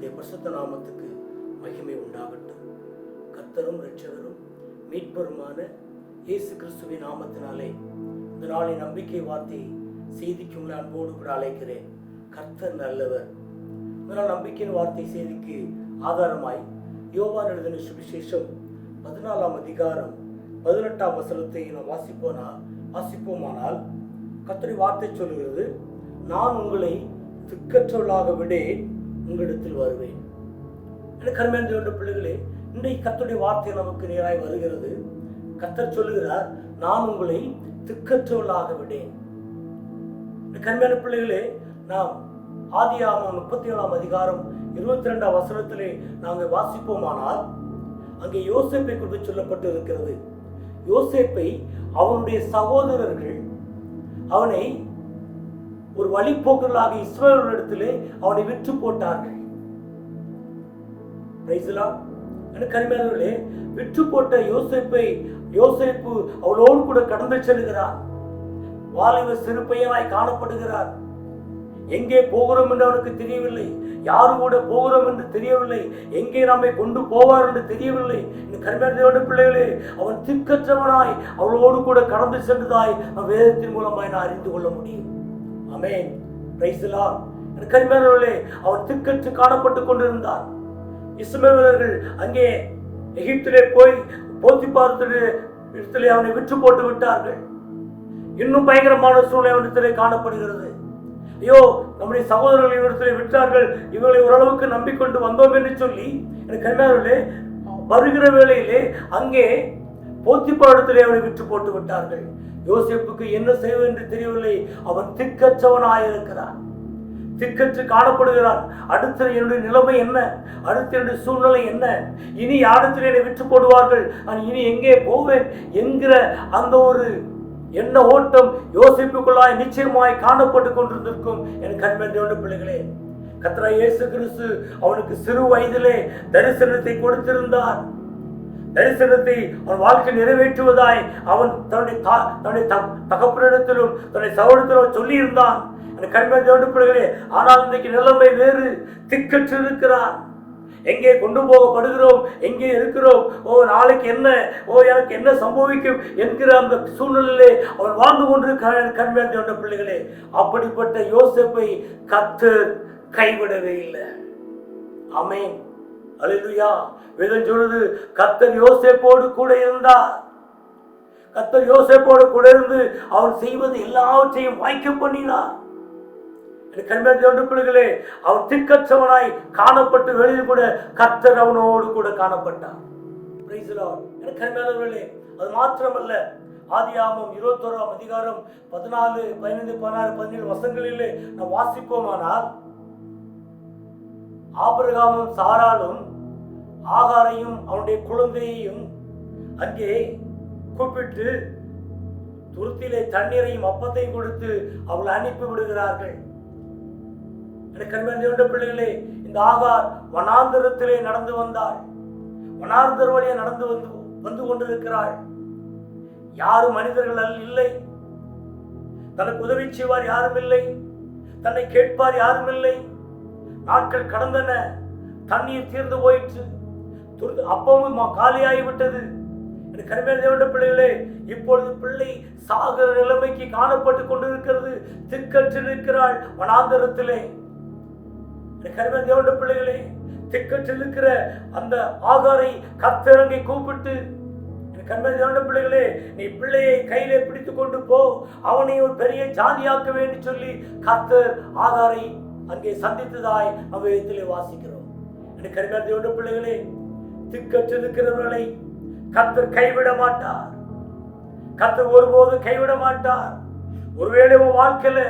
இயேசுடைய பரிசுத்த நாமத்துக்கு மகிமை உண்டாகட்டும். கர்த்தரும் ரட்சகரும் மீட்பருமான இயேசு கிறிஸ்துவின் நாமத்தினாலே இந்த நாளின் நம்பிக்கை வார்த்தை செய்திக்கு உங்களை அன்போடு கூட அழைக்கிறேன். கர்த்தர் நல்லவர். இந்த நாள் நம்பிக்கையின் வார்த்தை செய்திக்கு ஆதாரமாய் யோவான் எழுதின சுவிசேஷம் பதினாலாம் அதிகாரம் பதினெட்டாம் வசனத்தை நாம் வாசிப்போனா வாசிப்போமானால் கத்தரி வார்த்தை சொல்கிறது நான் உங்களை திக்கற்றவளாக விடேன் உங்களிடத்தில் வருவேன். எனக்கு கருமையான தேவனுடைய பிள்ளைகளே இன்றைக்கு கத்துடைய வார்த்தை நமக்கு நேராய் வருகிறது. கத்தர் சொல்லுகிறார் நான் உங்களை திக்கற்றவளாக விடேன் எனக்கு கருமையான பிள்ளைகளே நாம் ஆதி ஆமாம் முப்பத்தி ஏழாம் அதிகாரம் இருபத்தி ரெண்டாம் வசனத்திலே நாங்கள் வாசிப்போமானால் அங்கே யோசேப்பை குறித்து சொல்லப்பட்டு இருக்கிறது யோசேப்பை அவனுடைய சகோதரர்கள் அவனை ஒரு வழிபோக்கர்களாக இஸ்ரேலிடத்திலே அவனை விற்று போட்டார்கள். பிரைஸ்லா எனக்கு விற்று போட்ட யோசிப்பை யோசிப்பு அவளோடு கூட கடந்து செல்கிறார். வாலிப சிறு பையனாய் காணப்படுகிறார். எங்கே போகிறோம் என்று அவனுக்கு தெரியவில்லை. யாரு கூட போகிறோம் என்று தெரியவில்லை. எங்கே நம்மை கொண்டு போவார் என்று தெரியவில்லை. இந்த கருமையான பிள்ளைகளே அவன் திக்கற்றவனாய் அவளோடு கூட கடந்து சென்றதாய் நம் வேதத்தின் மூலமாய் நான் அறிந்து கொள்ள முடியும். அமேன் பிரைஸ்லா கருமையானவர்களே அவன் திக்கற்று காணப்பட்டு கொண்டிருந்தார். இஸ்மேலர்கள் அங்கே எகிப்திலே போய் போத்தி பார்த்து இடத்திலே அவனை விற்று போட்டு விட்டார்கள். இன்னும் பயங்கரமான சூழ்நிலை அவனிடத்திலே காணப்படுகிறது. ஐயோ நம்முடைய சகோதரர்கள் இவரிடத்திலே விட்டார்கள் இவர்களை ஓரளவுக்கு நம்பிக்கொண்டு வந்தோம் என்று சொல்லி எனக்கு கண்ணார்களே வருகிற வேளையிலே அங்கே போத்திப்பாடத்திலே அவனை விற்று போட்டு விட்டார்கள் யோசிப்புக்கு என்ன செய்வது என்று தெரியவில்லை. அவன் திக்கற்றவனாயிருக்கிறான். திக்கற்று காணப்படுகிறான். அடுத்த என்னுடைய நிலைமை என்ன? அடுத்த என்னுடைய சூழ்நிலை என்ன? இனி யாரிடத்தில் என்னை விற்று போடுவார்கள்? நான் இனி எங்கே போவேன் என்கிற அந்த ஒரு என்ன ஓட்டம் யோசிப்புக்குள்ளாய் நிச்சயமாய் காணப்பட்டு கொண்டிருந்திருக்கும் என் கண்மென்ற பிள்ளைகளே. கத்ரா இயேசு கிறிஸ்து அவனுக்கு சிறு வயதிலே தரிசனத்தை கொடுத்திருந்தார். தரிசனத்தை அவன் வாழ்க்கை நிறைவேற்றுவதாய் அவன் தன்னுடைய தா- தன்னுடைய தகப்பனிடத்திலும் தன்னுடைய சகோதரத்திலும் சொல்லியிருந்தான். அந்த கண்மணி பிள்ளைகளே ஆனால் இன்றைக்கு நிலைமை வேறு. திக்கற்று இருக்கிறான் எங்கே கொண்டு போகப்படுகிறோம்? எங்கே இருக்கிறோம்? ஓ நாளைக்கு என்ன? ஓ எனக்கு என்ன சம்பவிக்கும் என்கிற அந்த சூழ்நிலையிலே அவன் வாழ்ந்து கொண்டிருக்கிறான் தோண்ட பிள்ளைகளே. அப்படிப்பட்ட யோசிப்பை கத்து கைவிடவே இல்லை. அமேன் அலையா வேதம் சொல்லுது கத்தர் யோசேப்போடு கூட இருந்தார். கத்தர் யோசேப்போடு கூட இருந்து அவர் செய்வது எல்லாவற்றையும் வாய்க்க பண்ணினார். கண்மேந்த பிள்ளைகளே அவன் திக்கற்றவனாய் காணப்பட்டு வெளியில் கூட கத்தர் அவனோடு கூட காணப்பட்டான் Praise அது மாத்திரமல்ல. ஆதியாமம் இருபத்தோராம் அதிகாரம் பதினாலு பதினைந்து பதினாறு பதினேழு வசங்களிலே நாம் வாசிப்போமானால் ஆபரகாமும் சாராலும் ஆகாரையும் அவனுடைய குழந்தையையும் அங்கே கூப்பிட்டு துருத்திலே தண்ணீரையும் அப்பத்தையும் கொடுத்து அவளை அனுப்பி விடுகிறார்கள். எனக்கு கண்மேந்த பிள்ளைகளே இந்த ஆகார் வனாந்தரத்திலே நடந்து வந்தாள். வனாந்தர வழியே நடந்து வந்து வந்து கொண்டிருக்கிறாள். யாரும் மனிதர்கள் இல்லை. தனக்கு உதவி செய்வார் யாரும் இல்லை. தன்னை கேட்பார் யாரும் இல்லை. நாட்கள் கடந்தன. தண்ணீர் தீர்ந்து போயிற்று. துரு- அப்பவும் மா- காலியாகி விட்டது எனக்கு கருமையான தேவண்ட பிள்ளைகளே இப்பொழுது பிள்ளை சாகர நிலைமைக்கு காணப்பட்டு கொண்டிருக்கிறது. திக்கற்று இருக்கிறாள் வனாந்தரத்திலே. எனக்கு கருமையான தேவண்ட பிள்ளைகளே திக்கற்று இருக்கிற அந்த ஆகாரை கத்திறங்கி கூப்பிட்டு எனக்கு தேவண்ட பிள்ளைகளே நீ பிள்ளையை கையிலே பிடித்து கொண்டு போ. அவனை ஒரு பெரிய ஜாதியாக்க வேண்டும் சொல்லி கத்தர் ஆகாரை அங்கே சந்தித்ததாய் அவ்விதத்திலே வாசிக்கிறோம். எனக்கு கருமையான தேவண்ட பிள்ளைகளே திக்கற்று இருக்கிறவர்களை கத்தர் கைவிட மாட்டார் கத்தர் ஒருபோது கைவிட மாட்டார் ஒருவேளை உன் வாழ்க்கையில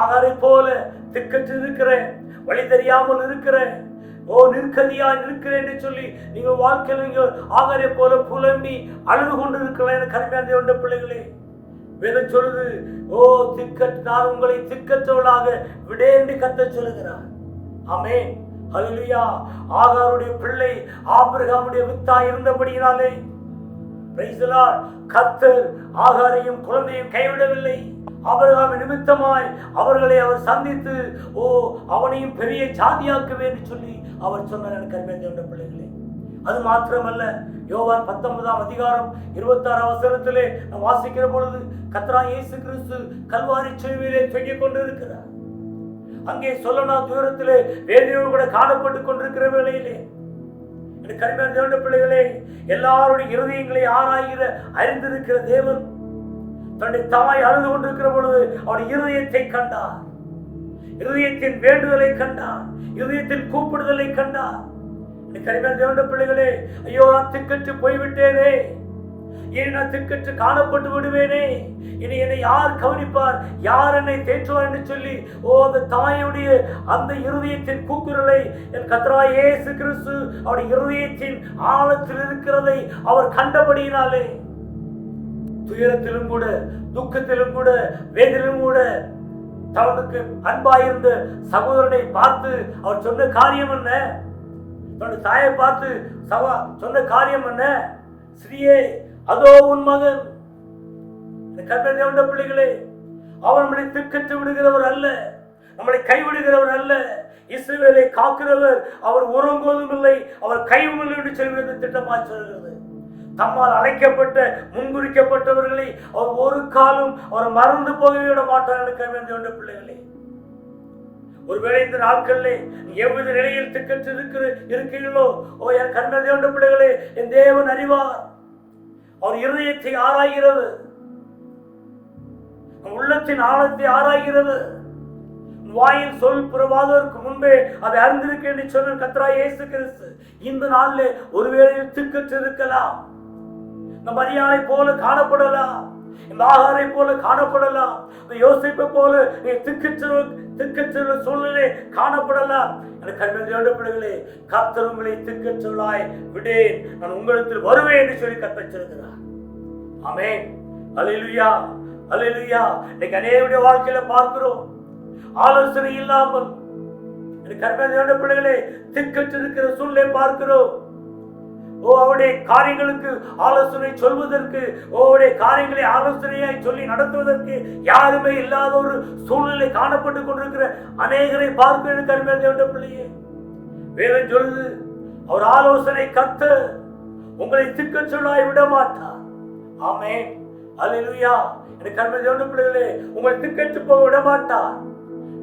ஆகாரை போல திக்கற்று இருக்கிறேன் வழி தெரியாமல் இருக்கிறேன் ஓ நிற்கதியா நிற்கிறேன் என்று சொல்லி நீங்க வாழ்க்கையில் நீங்க ஆகாரை போல புலம்பி அழுது கொண்டு இருக்கலாம் கருமையான தேவண்ட பிள்ளைகளே. வேதம் சொல்லுது ஓ திக்கட் நான் உங்களை திக்கற்றவளாக விடேண்டு கத்த சொல்லுகிறார். ஆமேன். அல்லையா ஆகாருடைய பிள்ளை ஆபிரகாமுடைய வித்தா இருந்தபடியினாலே. Praise the ஆகாரையும் குழந்தையும் கைவிடவில்லை. ஆபிரகாம் நிமித்தமாய் அவர்களை அவர் சந்தித்து ஓ அவனையும் பெரிய ஜாதியாக்குவேன் என்று சொல்லி அவர் சொன்னார் எனக்கு அருமையான பிள்ளைகளே. அது மாத்திரமல்ல யோவான் பத்தொன்பதாம் அதிகாரம் இருபத்தாறாம் அவசரத்திலே நான் வாசிக்கிற பொழுது கத்ரா இயேசு கிறிஸ்து கல்வாரி சிலுவையிலே தொங்கிக் கொண்டிருக்கிறார். அங்கே சொல்லனா தூரத்திலே வேதியோடு கூட காணப்பட்டு கொண்டிருக்கிற வேளையிலே. எனக்கு கருமையான தேவன பிள்ளைகளே எல்லாருடைய இருதயங்களை ஆராய்கிற அறிந்திருக்கிற தேவன் தன்னுடைய தாய் அழுது கொண்டிருக்கிற பொழுது அவருடைய இருதயத்தை கண்டார். இருதயத்தின் வேண்டுதலை கண்டார். இருதயத்தின் கூப்பிடுதலை கண்டார். எனக்கு கருமையான தேவன பிள்ளைகளே ஐயோ நான் திக்கற்று போய்விட்டேனே. இனி நான் திக்கற்று காணப்பட்டு விடுவேனே. இனி என்னை யார் கவனிப்பார்? யார் என்னை தேற்றுவார் என்று சொல்லி ஓ அந்த தாயுடைய அந்த இருதயத்தின் கூக்குரலை என் கத்ரா ஏசு கிறிஸ்து அவருடைய இருதயத்தின் ஆழத்தில் இருக்கிறதை அவர் கண்டபடியினாலே துயரத்திலும் கூட துக்கத்திலும் கூட வேதிலும் கூட தனக்கு அன்பாயிருந்த சகோதரனை பார்த்து அவர் சொன்ன காரியம் என்ன? தன்னுடைய தாயை பார்த்து சவா சொன்ன காரியம் என்ன? ஸ்ரீயே அதோ உன் மகன். கண்ட பிள்ளைகளே அவர் நம்மளை திக்கத்து விடுகிறவர் அல்ல நம்மளை கைவிடுகிறவர் அல்ல. இஸ்ரேலை காக்கிறவர் அவர் உறங்குவதும் இல்லை அவர் கைவும் இல்லை என்று சொல்வது திட்டமாக சொல்கிறது. தம்மால் அழைக்கப்பட்ட முன்குறிக்கப்பட்டவர்களை அவர் ஒரு காலம் அவர் மறந்து போகவே விட மாட்டார் என்று கண்ட பிள்ளைகளே. ஒருவேளை இந்த நாட்களில் எவ்வித நிலையில் திக்கற்று இருக்கிற இருக்கிறீர்களோ ஓ என் கண்ணதே உண்ட பிள்ளைகளே என் தேவன் அறிவார். அவர் இருதயத்தை ஆராய்கிறது. உள்ளத்தின் ஆழத்தை ஆராய்கிறது. வாயில் சொல் புறவாததற்கு முன்பே அதை அறிந்திருக்க என்று சொன்ன கத்ரா இயேசு கிறிஸ்து இந்த நாளில் ஒருவேளை திக்கற்று இருக்கலாம் இந்த மரியாதை போல காணப்படலாம். இந்த ஆகாரை போல காணப்படலாம். இந்த யோசிப்பை போல நீ திக்கச்சிறு திக்கற்ற சூழ்நிலை காணப்படலாம். எனக்கு கண்மதியோட பிள்ளைகளே கர்த்தர் உங்களை திக்கற்றவளாய் விடேன். நான் உங்களிடத்தில் வருவேன் என்று சொல்லி கத்தச்சிருக்கிறார் ஆமே அலிலுயா அலிலுயா இன்னைக்கு அநேகருடைய வாழ்க்கையில பார்க்கிறோம். ஆலோசனை இல்லாமல் எனக்கு கண்மதியோட பிள்ளைகளே திக்கச்சிருக்கிற சூழ்நிலை பார்க்கிறோம். ஓ அவருடைய காரியங்களுக்கு ஆலோசனை சொல்வதற்கு ஓ அவருடைய காரியங்களை ஆலோசனையாய் சொல்லி நடத்துவதற்கு யாருமே இல்லாத ஒரு சூழ்நிலை காணப்பட்டு கொண்டிருக்கிற அநேகரை பார்க்க கருமையான தேவனுடைய பிள்ளையே. வேதம் சொல்லுது அவர் ஆலோசனை கத்த உங்களை திக்க சொல்லாய் விட மாட்டார் ஆமே அல்லேலூயா எனக்கு கருமை தேவனுடைய பிள்ளைகளே உங்களை திக்கச்சு போக விட மாட்டார்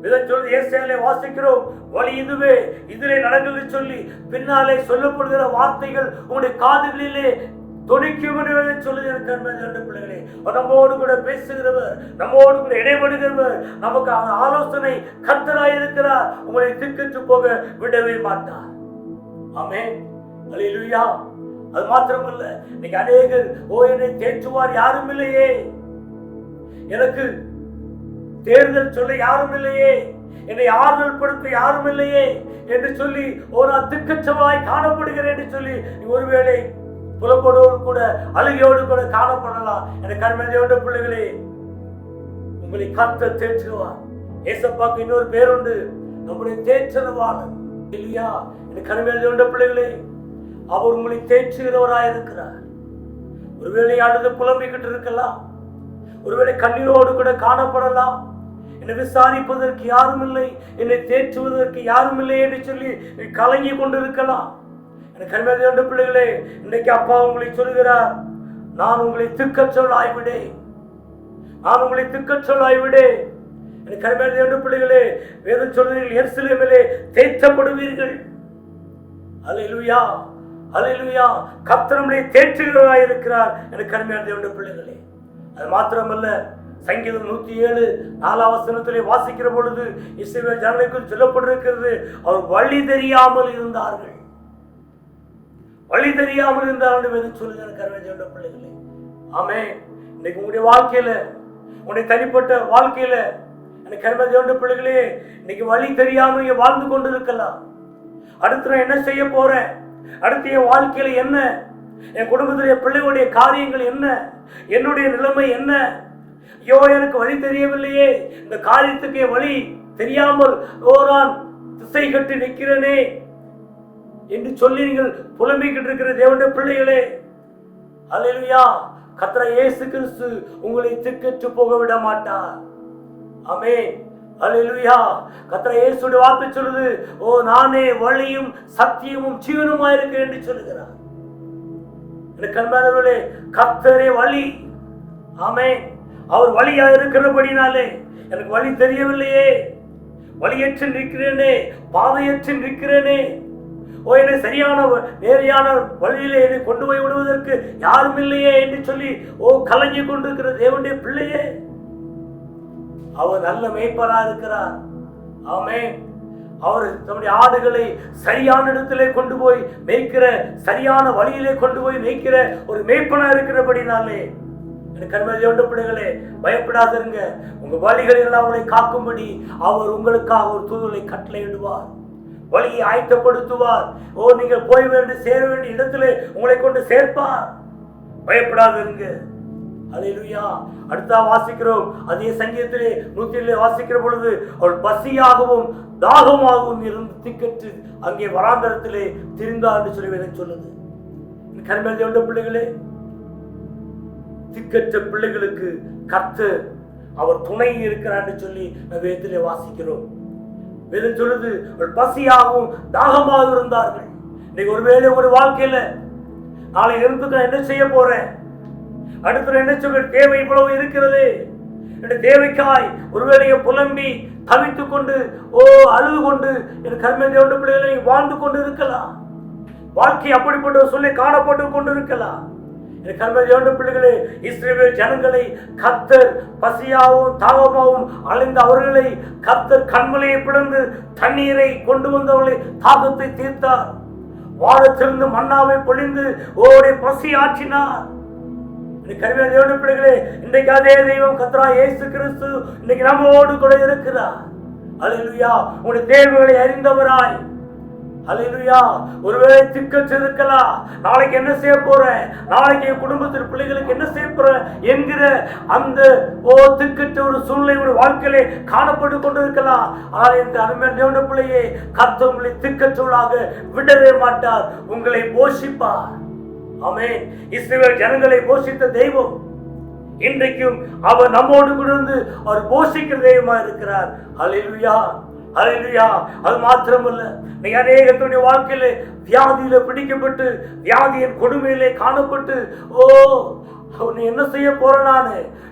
இதை சொல்லி ஏசியாலே வாசிக்கிறோம். வழி இதுவே. இதிலே நடந்தது சொல்லி பின்னாலே சொல்லப்படுகிற வார்த்தைகள் உங்களுடைய காதுகளிலே துணிக்கும் என்று சொல்லுகிற கண்மன் பிள்ளைகளே நம்மோடு கூட பேசுகிறவர் நம்மோடு கூட இடைபடுகிறவர் நமக்கு அவர் ஆலோசனை கத்தராய் இருக்கிறார். உங்களை திக்கிட்டு போக விடவே மாட்டார். ஆமே அல்லேலூயா அது மாத்திரமல்ல இன்னைக்கு அநேகர் ஓ என்னை தேற்றுவார் யாரும் இல்லையே. எனக்கு தேர்தல் சொல்ல யாரும் இல்லையே. என்னை ஆறுதல் படுத்த யாரும் இல்லையே என்று சொல்லி ஒரு நான் காணப்படுகிறேன் என்று சொல்லி ஒருவேளை புலப்படோடு கூட அழுகையோடு கூட காணப்படலாம். என கண்மதியோட பிள்ளைகளே உங்களை கத்த தேற்றுவார். ஏசப்பாக்கு இன்னொரு பேர் உண்டு நம்முடைய தேற்றவாளன் இல்லையா? என் கண்மதியோட பிள்ளைகளே அவர் உங்களை தேற்றுகிறவராய் இருக்கிறார் ஒருவேளை அழுது புலம்பிக்கிட்டு இருக்கலாம். ஒருவேளை கண்ணீரோடு கூட காணப்படலாம். என்னை விசாரிப்பதற்கு யாரும் இல்லை என்னை தேற்றுவதற்கு யாரும் இல்லை என்று சொல்லி கலங்கி கொண்டிருக்கலாம். எனக்கு கருமையான பிள்ளைகளே இன்னைக்கு அப்பா உங்களை சொல்கிறார் நான் உங்களை திக்கச்சொல் ஆய்விடேன் நான் உங்களை திக்கச்சொல் ஆய்விடேன் எனக்கு கருமையான பிள்ளைகளே வேதம் சொல்கிறீர்கள் எருசலேமிலே தேற்றப்படுவீர்கள். அல்லேலூயா அல்லேலூயா கர்த்தரமுடைய தேற்றுகிறவராய் இருக்கிறார் எனக்கு கருமையான தேவனுடைய பிள்ளைகளே. அது மாத்திரமல்ல சங்கீதம் நூற்றி ஏழு நாலாம் வசனத்திலே வாசிக்கிற பொழுது இஸ்ரேல் ஜனங்களுக்கு சொல்லப்பட்டிருக்கிறது அவர் வழி தெரியாமல் இருந்தார்கள். வழி தெரியாமல் இருந்தார்கள் என்று சொல்லுங்க கருவேஜோட பிள்ளைகளே. ஆமே இன்னைக்கு உங்களுடைய வாழ்க்கையில உன்னை தனிப்பட்ட வாழ்க்கையில எனக்கு கருவேஜோட பிள்ளைகளே இன்னைக்கு வழி தெரியாம நீங்க வாழ்ந்து கொண்டு இருக்கலாம் அடுத்து நான் என்ன செய்ய போறேன்? அடுத்து என் வாழ்க்கையில என்ன என் குடும்பத்துடைய பிள்ளைகளுடைய காரியங்கள் என்ன? என்னுடைய நிலைமை என்ன? ஐயோ எனக்கு வழி தெரியவில்லையே. இந்த காரியத்துக்கே வழி தெரியாமல் ஓ நான் திசை கட்டி நிற்கிறேனே என்று சொல்லி நீங்கள் புலம்பிக்கிட்டு இருக்கிற தேவனுடைய பிள்ளைகளே அல்லா கத்திர இயேசு கிறிஸ்து உங்களை திக்கற்று போக விட மாட்டார். அமே அல்லேலூயா கத்திர இயேசுடைய வார்த்தை சொல்லுது ஓ நானே வழியும் சத்தியமும் ஜீவனுமா என்று சொல்லுகிறார். கண்பானவர்களே கத்தரே வழி. ஆமே அவர் வழியா இருக்கிறபடினாலே எனக்கு வழி தெரியவில்லையே. வழியற்று நிற்கிறேனே பாதையற்று நிற்கிறேனே. ஓ என்னை சரியான வ- நேரையான வழியிலே என்னை கொண்டு போய் விடுவதற்கு யாரும் இல்லையே என்று சொல்லி ஓ கலங்கி கொண்டிருக்கிற தேவனுடைய பிள்ளையே. அவர் நல்ல மேய்ப்பராக இருக்கிறார் ஆமென். அவர் தம்முடைய ஆடுகளை சரியான இடத்திலே கொண்டு போய் மேய்க்கிற சரியான வழியிலே கொண்டு போய் மேய்க்கிற ஒரு மேய்ப்பனா இருக்கிறபடினாலே எனக்கு கண்மதியோட பிள்ளைகளே பயப்படாதிருங்க. உங்க வழிகளில் எல்லாம் உங்களை காக்கும்படி அவர் உங்களுக்காக ஒரு தூதலை கட்டளையிடுவார் வழியை ஆயத்தப்படுத்துவார். ஓ நீங்கள் போய் வேண்டி சேர வேண்டிய இடத்துல உங்களை கொண்டு சேர்ப்பார். பயப்படாதிருங்க. அலையிலுயா அடுத்தா வாசிக்கிறோம். அதே சங்கீதத்திலே நூற்றிலே வாசிக்கிற பொழுது அவள் பசியாகவும் தாகமாகவும் இருந்து திக்கற்று அங்கே வராந்தரத்திலே திரிந்தா என்று சொல்லி வேதம் சொல்லுது. கருமையாக உள்ள பிள்ளைகளே? திக்கற்ற பிள்ளைகளுக்கு கத்து அவர் துணை இருக்கிறார் சொல்லி நம்ம வேதத்திலே வாசிக்கிறோம். வேதம் சொல்லுது அவள் பசியாகவும் தாகமாக இருந்தார்கள். இன்னைக்கு ஒருவேளை ஒரு வாழ்க்கையில நாளை இருந்து நான் என்ன செய்ய போறேன்? அடுத்த என்ன சொல்ற தேவை இவ்வளவு இருக்கிறது. என்ற தேவைக்காய் ஒருவேளையை புலம்பி தவித்துக் கொண்டு ஓ அழுது கொண்டு என் கர்மேந்தியோட பிள்ளைகளை வாழ்ந்து கொண்டு இருக்கலாம். வாழ்க்கை அப்படிப்பட்ட சொல்லி காணப்பட்டு கொண்டு இருக்கலாம் என் கர்மேந்தியோட பிள்ளைகளே இஸ்ரேல் ஜனங்களை கத்தர் பசியாகவும் தாகமாகவும் அலைந்த அவர்களை கத்தர் கண்மலையை பிளந்து தண்ணீரை கொண்டு வந்தவர்களை தாகத்தை தீர்த்தார். வாழத்திலிருந்து மண்ணாவை பொழிந்து ஓடைய பசி ஆற்றினார். கருமையான பிள்ளைகளே இன்றைக்கு அதே தெய்வம் கத்ரா இயேசு கிறிஸ்து இன்னைக்கு நம்மோடு கூட இருக்கிறார். அலையிலுயா உங்களுடைய தேர்வுகளை அறிந்தவராய். அலையிலுயா ஒருவேளை திக்கச்சு இருக்கலாம் நாளைக்கு என்ன செய்ய போறேன் நாளைக்கு என் குடும்பத்தில் பிள்ளைகளுக்கு என்ன செய்ய போறேன் என்கிற அந்த ஓ திக்கற்ற ஒரு சூழ்நிலை ஒரு வாழ்க்கையிலே காணப்பட்டு கொண்டு இருக்கலாம் ஆனால் இந்த அருமையான தேவன பிள்ளையே கர்த்தர் உங்களை திக்கற்றவளாக விடவே மாட்டார் உங்களை போஷிப்பார். ஆமென். இஸ்ரவேல் ஜனங்களை போஷித்த தெய்வம். இன்றைக்கும் அவர் நம்மோடு கூட இருந்து அவர் போஷிக்கிற தெய்வமா இருக்கிறார். அலிலுயா அலிலுயா அது மாத்திரமல்ல நீ அநேகத்துடைய வாழ்க்கையில வியாதியில பிடிக்கப்பட்டு வியாதியின் கொடுமையிலே காணப்பட்டு ஓ நீ என்ன செய்ய போறேன் நான்?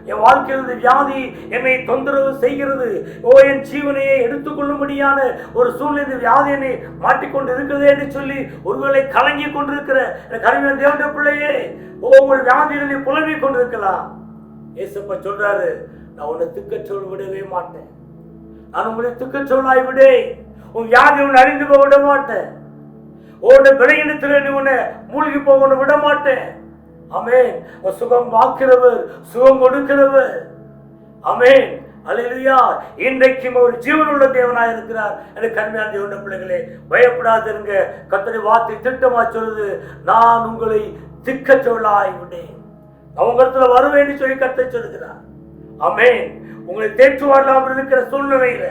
என் வாழ்க்கையில் இந்த வியாதி என்னை தொந்தரவு செய்கிறது. ஓ என் ஜீவனையை எடுத்துக்கொள்ளும்படியான ஒரு சூழ்நிலை வியாதி என்னை மாட்டிக்கொண்டு இருக்கிறதே என்று சொல்லி ஒருவேளை கலங்கி கொண்டிருக்கிற என் கருமையான தேவனுடைய பிள்ளையே ஓ உங்கள் வியாதியில் நீ புலம்பிக் கொண்டிருக்கலாம். ஏசப்பா சொல்றாரு நான் உன்னை திக்கச்சொல் விடவே மாட்டேன். நான் உங்களை துக்கச்சொல்லாய் விடே உன் வியாதி உன்னை அறிந்து போக விட மாட்டேன். உன்னை விளையினத்தில் நீ உன்னை மூழ்கி போக விட மாட்டேன். அமேன் சுகம் வாக்குறவர் சுகம் கொடுக்கிறவர். அமேன் அல்லேலூயா. இன்றைக்கும் ஒரு ஜீவனுள்ள தேவனாக இருக்கிறார். எனக்கு கருமையான தேவன பிள்ளைகளே பயப்படாதிருங்க. கத்தனை வார்த்தை திட்டமா சொல்லுது. நான் உங்களை திக்க சொல்லாய் விட்டேன் அவங்க இடத்துல வருவேன்னு சொல்லி கத்தை சொல்லுகிறார். அமேன் உங்களை தேற்றுவாடலாம் இருக்கிற சூழ்நிலையில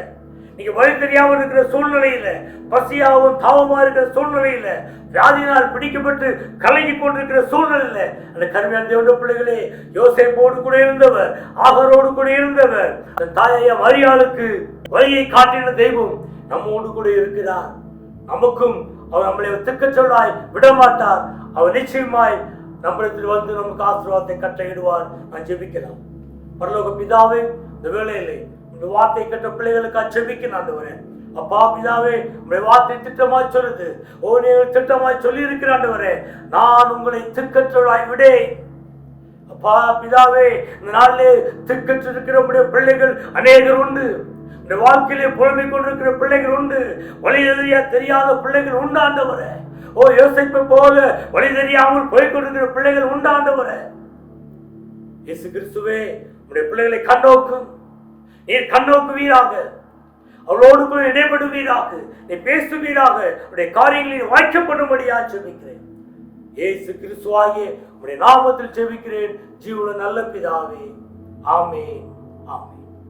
நீங்க வழி தெரியாமல் இருக்கிற சூழ்நிலையில பசியாகவும் தாவமா இருக்கிற சூழ்நிலையில வியாதியினால் பிடிக்கப்பட்டு கலங்கி கொண்டிருக்கிற சூழ்நிலையில அந்த கருமையான தேவனுடைய பிள்ளைகளே யோசேப்போடு கூட இருந்தவர் ஆகரோடு கூட இருந்தவர் அந்த தாயை மரியாளுக்கு வழியை காட்டின தெய்வம் நம்மோடு கூட இருக்கிறார். நமக்கும் அவர் நம்மளை திக்கச்சொல்லாய் விடமாட்டார். அவர் நிச்சயமாய் நம்மிடத்தில் வந்து நமக்கு ஆசீர்வாதத்தை கட்டளையிடுவார். நான் ஜெபிக்கலாம். பரலோக பிதாவே இந்த வேலையிலே இந்த வார்த்தை கட்ட பிள்ளைகளுக்கு ஜெபிக்க ஆண்டவரே. அப்பா பிதாவே உங்களுடைய வார்த்தை திட்டமாய் சொல்லுது. ஓ நீங்கள் திட்டமாய் சொல்லி இருக்கிற ஆண்டவரே. நான் உங்களை திக்கற்றலாய் விடேன். அப்பா பிதாவே இந்த நாளிலே திக்கற்று இருக்கிற உடைய பிள்ளைகள் அநேகர் உண்டு. இந்த வாழ்க்கையிலே புலம்பிக் கொண்டிருக்கிற பிள்ளைகள் உண்டு. வழி எதிரியா தெரியாத பிள்ளைகள் உண்டு ஓ யோசிப்பை போல வழி தெரியாமல் போய்கொண்டிருக்கிற பிள்ளைகள் உண்டு இயேசு கிறிஸ்துவே உடைய பிள்ளைகளை கண்ணோக்கும். நீர் கண்ணோக்குவீராக அவளோடு கூட இடைபடுவீராக நீ பேசுவீராக. உடைய காரியங்களில் வாய்க்கப்படும்படியா ஜெபிக்கிறேன். ஏசு கிறிஸ்துவாகிய உடைய நாமத்தில் ஜெபிக்கிறேன். ஜீவன நல்ல பிதாவே. ஆமேன்.